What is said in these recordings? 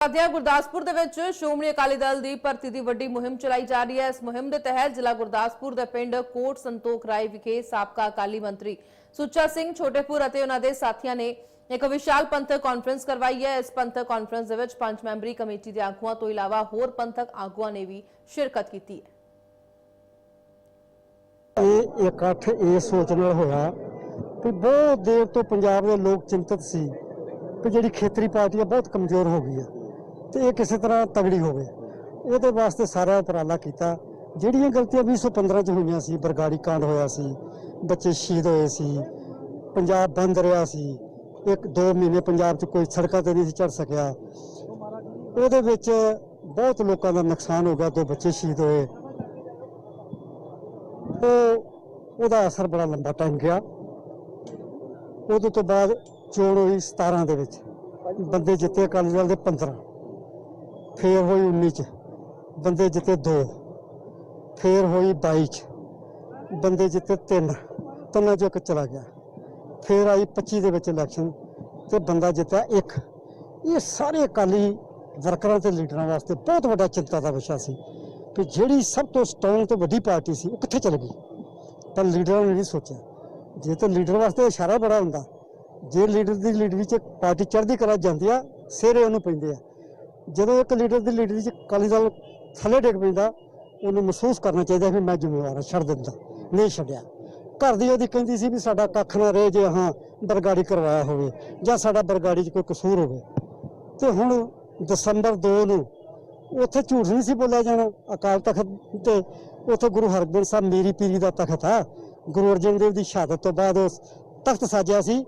ਸਾਧਿਆ ਗੁਰਦਾਸਪੁਰ ਦੇ ਵਿੱਚ ਸ਼੍ਰੋਮਣੀ ਅਕਾਲੀ ਦਲ ਦੀ ਭਰਤੀ ਦੀ ਵੱਡੀ ਮੁਹਿੰਮ ਚਲਾਈ ਜਾ ਰਹੀ ਹੈ। ਇਸ ਮੁਹਿੰਮ ਦੇ ਤਹਿਤ ਜ਼ਿਲ੍ਹਾ ਗੁਰਦਾਸਪੁਰ ਦੇ ਪਿੰਡ ਕੋਟ ਸੰਤੋਖ ਰਾਏ ਵਿਖੇ ਸਾਬਕਾ ਅਕਾਲੀ ਮੰਤਰੀ ਸੁੱਚਾ ਸਿੰਘ ਛੋਟੇਪੁਰ ਅਤੇ ਉਹਨਾਂ ਦੇ ਸਾਥੀਆਂ ਨੇ ਇੱਕ ਵਿਸ਼ਾਲ ਪੰਥਕ ਕਾਨਫਰੰਸ ਕਰਵਾਈ ਹੈ। ਇਸ ਪੰਥਕ ਕਾਨਫਰੰਸ ਦੇ ਵਿੱਚ ਪੰਜ ਮੈਂਬਰੀ ਕਮੇਟੀ ਦੇ ਆਗੂਆਂ ਤੋਂ ਇਲਾਵਾ ਹੋਰ ਪੰਥਕ ਆਗੂਆਂ ਨੇ ਵੀ ਸ਼ਿਰਕਤ ਕੀਤੀ ਹੈ। ਇਹ ਇਕੱਠ ਇਹ ਸੋਚ ਨਾਲ ਹੋਇਆ ਕਿ ਬਹੁਤ ਦੇਰ ਤੋਂ ਪੰਜਾਬ ਦੇ ਲੋਕ ਚਿੰਤਤ ਸੀ ਕਿ ਜਿਹੜੀ ਖੇਤਰੀ ਪਾਰਟੀ ਆ ਬਹੁਤ ਕਮਜ਼ੋਰ ਹੋ ਗਈ ਆ ਤੇ ਇਹ ਕਿਸੇ ਤਰ੍ਹਾਂ ਤਗੜੀ ਹੋਵੇ। ਉਹਦੇ ਵਾਸਤੇ ਸਾਰਾ ਉਪਰਾਲਾ ਕੀਤਾ। ਜਿਹੜੀਆਂ ਗਲਤੀਆਂ 2015 ਚ ਹੋਈਆਂ ਸੀ, ਬਰਗਾੜੀ ਕਾਂਡ ਹੋਇਆ ਸੀ, ਬੱਚੇ ਸ਼ਹੀਦ ਹੋਏ ਸੀ, ਪੰਜਾਬ ਬੰਦ ਰਿਹਾ ਸੀ, ਇੱਕ ਦੋ ਮਹੀਨੇ ਪੰਜਾਬ 'ਚ ਕੋਈ ਸੜਕਾਂ ਤੇ ਨਹੀਂ ਸੀ ਚੜ ਸਕਿਆ। ਉਹਦੇ ਵਿੱਚ ਬਹੁਤ ਲੋਕਾਂ ਦਾ ਨੁਕਸਾਨ ਹੋ ਗਿਆ, ਦੋ ਬੱਚੇ ਸ਼ਹੀਦ ਹੋਏ। ਉਹ ਉਹਦਾ ਅਸਰ ਬੜਾ ਲੰਬਾ ਟਾਈਮ ਗਿਆ। ਉਹਦੇ ਤੋਂ ਬਾਅਦ ਚੋਣ ਹੋਈ 17 ਦੇ ਵਿੱਚ। ਬੰਦੇ ਜਿੱਤੇ ਅਕਾਲੀ ਦਲ ਦੇ 15 ਫੇਰ ਹੋਈ 19 ਚ, ਬੰਦੇ ਜਿੱਤੇ 2 ਫੇਰ ਹੋਈ 22 ਚ, ਬੰਦੇ ਜਿੱਤੇ 3 ਤਿੰਨਾਂ ਚੋਂ ਇੱਕ ਚਲਾ ਗਿਆ। ਫੇਰ ਆਈ 25 ਦੇ ਵਿੱਚ ਇਲੈਕਸ਼ਨ ਤੇ ਬੰਦਾ ਜਿੱਤਿਆ ਇੱਕ। ਇਹ ਸਾਰੇ ਅਕਾਲੀ ਵਰਕਰਾਂ ਤੇ ਲੀਡਰਾਂ ਵਾਸਤੇ ਬਹੁਤ ਵੱਡਾ ਚਿੰਤਾ ਦਾ ਵਿਸ਼ਾ ਸੀ ਕਿ ਜਿਹੜੀ ਸਭ ਤੋਂ ਸਟਰੋਂਗ ਤੇ ਵੱਡੀ ਪਾਰਟੀ ਸੀ, ਉਹ ਕਿੱਥੇ ਚਲ ਗਈ? ਪਰ ਲੀਡਰਾਂ ਨੇ ਨਹੀਂ ਸੋਚਿਆ। ਜੇ ਤਾਂ ਲੀਡਰ ਵਾਸਤੇ ਇਸ਼ਾਰਾ ਬੜਾ ਹੁੰਦਾ, ਜੇ ਲੀਡਰ ਦੀ ਲੀਡਰੀ 'ਚ ਪਾਰਟੀ ਚੜ੍ਹਦੀ ਕਰਾ ਜਾਂਦੀ ਆ ਸਿਰੇ ਉਹਨੂੰ ਪੈਂਦੇ ਆ। ਜਦੋਂ ਇੱਕ ਲੀਡਰ ਦੀ ਲੀਡਰੀ 'ਚ ਅਕਾਲੀ ਦਲ ਥੱਲੇ ਡਿੱਗ ਪੈਂਦਾ, ਉਹਨੂੰ ਮਹਿਸੂਸ ਕਰਨਾ ਚਾਹੀਦਾ ਕਿ ਮੈਂ ਜ਼ਿੰਮੇਵਾਰ ਹਾਂ, ਛੱਡ ਦਿੰਦਾ, ਨਹੀਂ ਛੱਡਿਆ। ਘਰ ਦੀ ਉਹਦੀ ਕਹਿੰਦੀ ਸੀ ਵੀ ਸਾਡਾ ਕੱਖ ਨਾ ਰਹੇ ਜੇ ਹਾਂ ਬਰਗਾੜੀ ਕਰਵਾਇਆ ਹੋਵੇ ਜਾਂ ਸਾਡਾ ਬਰਗਾੜੀ 'ਚ ਕੋਈ ਕਸੂਰ ਹੋਵੇ। ਤੇ ਹੁਣ ਦਸੰਬਰ 2 ਨੂੰ ਉੱਥੇ ਝੂਠ ਨਹੀਂ ਸੀ ਬੋਲਿਆ ਜਾਣਾ। ਅਕਾਲ ਤਖਤ ਤੇ ਉੱਥੇ ਗੁਰੂ ਹਰਗੋਬਿੰਦ ਸਾਹਿਬ ਮੇਰੀ ਪੀਰੀ ਦਾ ਤਖਤ ਆ। ਗੁਰੂ ਅਰਜਨ ਦੇਵ ਦੀ ਸ਼ਹਾਦਤ ਤੋਂ ਬਾਅਦ ਉਸ ਤਖਤ ਸਾਜਿਆ ਸੀ।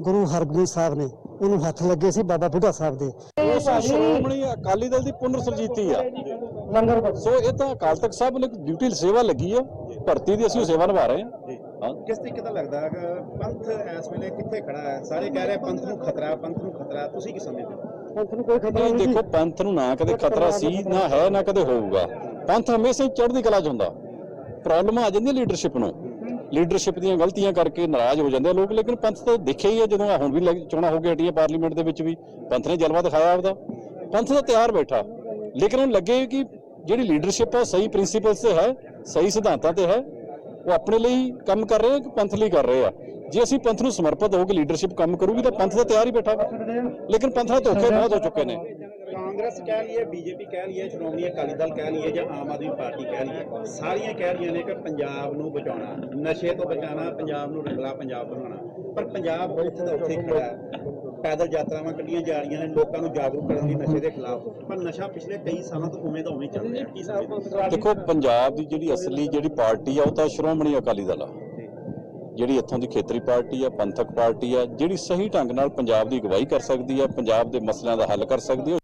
ਗੁਰੂ ਹਰਗੋਬਿੰਦ ਸਾਹਿਬ ਨੇ ਉਹਨੂੰ ਹੱਥ ਲੱਗੇ ਸੀ ਬਾਬਾ ਬੁੱਢਾ ਸਾਹਿਬ ਦੇ। ਉਸ ਸ਼੍ਰੋਮਣੀ ਅਕਾਲੀ ਦਲ ਦੀ ਪੁਨਰ ਸਰਜੀਤੀ ਆ। ਲੰਗਰ ਸੋ ਇਹ ਤਾਂ ਅਕਾਲ ਤਖਤ ਸਾਹਿਬ ਨੇ ਡਿਊਟੀ ਸੇਵਾ ਲੱਗੀ ਆ ਭਰਤੀ ਦੀ ਅਸੀਂ ਉਹ ਸੇਵਾ ਨਿਭਾ ਰਹੇ ਹਾਂ। ਹਾਂ। ਕਿਸ ਤਰੀਕੇ ਦਾ ਲੱਗਦਾ ਹੈ ਕਿ ਪੰਥ ਇਸ ਵੇਲੇ ਕਿੱਥੇ ਖੜਾ ਹੈ? ਸਾਰੇ ਕਹਿ ਰਹੇ ਪੰਥ ਨੂੰ ਖਤਰਾ ਹੈ, ਪੰਥ ਨੂੰ ਖਤਰਾ। ਹੈ। ਤੁਸੀਂ ਕੀ ਸਮਝਦੇ ਹੋ? ਪੰਥ ਨੂੰ ਕੋਈ ਖਤਰਾ ਨਹੀਂ ਨਹੀਂ ਦੇਖੋ ਪੰਥ ਨੂੰ ਨਾ ਕਦੇ ਖਤਰਾ ਸੀ ਨਾ ਹੈ ਨਾ ਕਦੇ ਹੋਊਗਾ। ਪੰਥ ਹਮੇਸ਼ਾ ਹੀ ਚੜ੍ਹਦੀ ਕਲਾ 'ਚ ਹੁੰਦਾ। ਪ੍ਰੋਬਲਮ ਆ ਜਾਂਦੀ ਲੀਡਰਸ਼ਿਪ ਨੂੰ। ਲੀਡਰਸ਼ਿਪ ਦੀਆਂ ਗਲਤੀਆਂ ਕਰਕੇ ਨਾਰਾਜ਼ ਹੋ ਜਾਂਦੇ ਆ ਲੋਕ, ਲੇਕਿਨ ਪੰਥ ਤਾਂ ਦੇਖਿਆ ਹੀ ਹੈ ਜਦੋਂ ਹੁਣ ਵੀ ਲੱਗ- ਚੋਣਾਂ ਹੋ ਕੇ ਹਟੀਆਂ ਪਾਰਲੀਮੈਂਟ ਦੇ ਵਿੱਚ ਵੀ, ਪੰਥ ਨੇ ਜਲਵਾ ਦਿਖਾਇਆ ਆਪਦਾ। ਪੰਥ ਦਾ ਤਿਆਰ ਬੈਠਾ, ਲੇਕਿਨ ਉਹਨੂੰ ਲੱਗੇ ਕਿ ਜਿਹੜੀ ਲੀਡਰਸ਼ਿਪ ਹੈ ਸਹੀ ਪ੍ਰਿੰਸੀਪਲਸ ਤੇ ਹੈ, ਸਹੀ ਸਿਧਾਂਤਾਂ ਤੇ ਹੈ, ਉਹ ਆਪਣੇ ਲਈ ਕੰਮ ਕਰ ਰਹੇ ਆ ਕਿ ਪੰਥ ਲਈ ਕਰ ਰਹੇ ਆ? ਜੇ ਅਸੀਂ ਪੰਥ ਨੂੰ ਸਮਰਪਿਤ ਹੋ ਕੇ ਲੀਡਰਸ਼ਿਪ ਕੰਮ ਕਰੂਗੀ ਤਾਂ ਪੰਥ ਦਾ ਤਿਆਰ ਹੀ ਬੈਠਾ ਵਾ। ਲੇਕਿਨ ਪੰਥ ਨਾਲ ਧੋਖੇ ਬਹੁਤ ਹੋ ਚੁੱਕੇ ਨੇ। ਕਾਂਗਰਸ ਕਹਿ ਲਈਏ ਬੀਜੇਪੀ ਕਹਿ ਲਈਏ ਸ਼੍ਰੋਮਣੀ ਅਕਾਲੀ ਦਲ ਕਹਿ ਲਈਏ ਜਾਂ ਆਮ ਆਦਮੀ ਪਾਰਟੀ ਕਹਿ ਲਈਏ ਸਾਰੀਆਂ ਕਹਿ ਰਹੀਆਂ ਨੇ ਕਿ ਪੰਜਾਬ ਨੂੰ ਬਚਾਉਣਾ, ਨਸ਼ੇ ਤੋਂ ਬਚਾਉਣਾ, ਪੰਜਾਬ ਨੂੰ ਰੰਗਲਾ ਪੰਜਾਬ ਬਣਾਉਣਾ। ਪਰ ਪੰਜਾਬ ਉੱਥੇ ਦਾ ਉੱਥੇ ਖੜਾ ਪੈਦਲ ਯਾਤਰਾਵਾਂ ਕੱਢੀਆਂ ਜਾ ਰਹੀਆਂ ਨੇ, ਲੋਕਾਂ ਨੂੰ ਜਾਗਰੂਕ ਕਰਨ ਲਈ ਨਸ਼ੇ ਦੇ ਖਿਲਾਫ। ਪਰ ਨਸ਼ਾ ਪਿਛਲੇ ਕਈ ਸਾਲਾਂ ਤੋਂ ਉਵੇਂ ਦਾ ਉਵੇਂ ਚੱਲ ਰਿਹਾ ਦੇਖੋ, ਪੰਜਾਬ ਦੀ ਜਿਹੜੀ ਅਸਲੀ ਜਿਹੜੀ ਪਾਰਟੀ ਆ, ਉਹ ਤਾਂ ਸ਼੍ਰੋਮਣੀ ਅਕਾਲੀ ਦਲ ਆ। ਜਿਹੜੀ ਇੱਥੋਂ ਦੀ ਖੇਤਰੀ ਪਾਰਟੀ ਆ, ਪੰਥਕ ਪਾਰਟੀ ਆ, ਜਿਹੜੀ ਸਹੀ ਢੰਗ ਨਾਲ ਪੰਜਾਬ ਦੀ ਅਗਵਾਈ ਕਰ ਸਕਦੀ ਆ, ਪੰਜਾਬ ਦੇ ਮਸਲਿਆਂ ਦਾ ਹੱਲ ਕਰ ਸਕਦੀ ਆ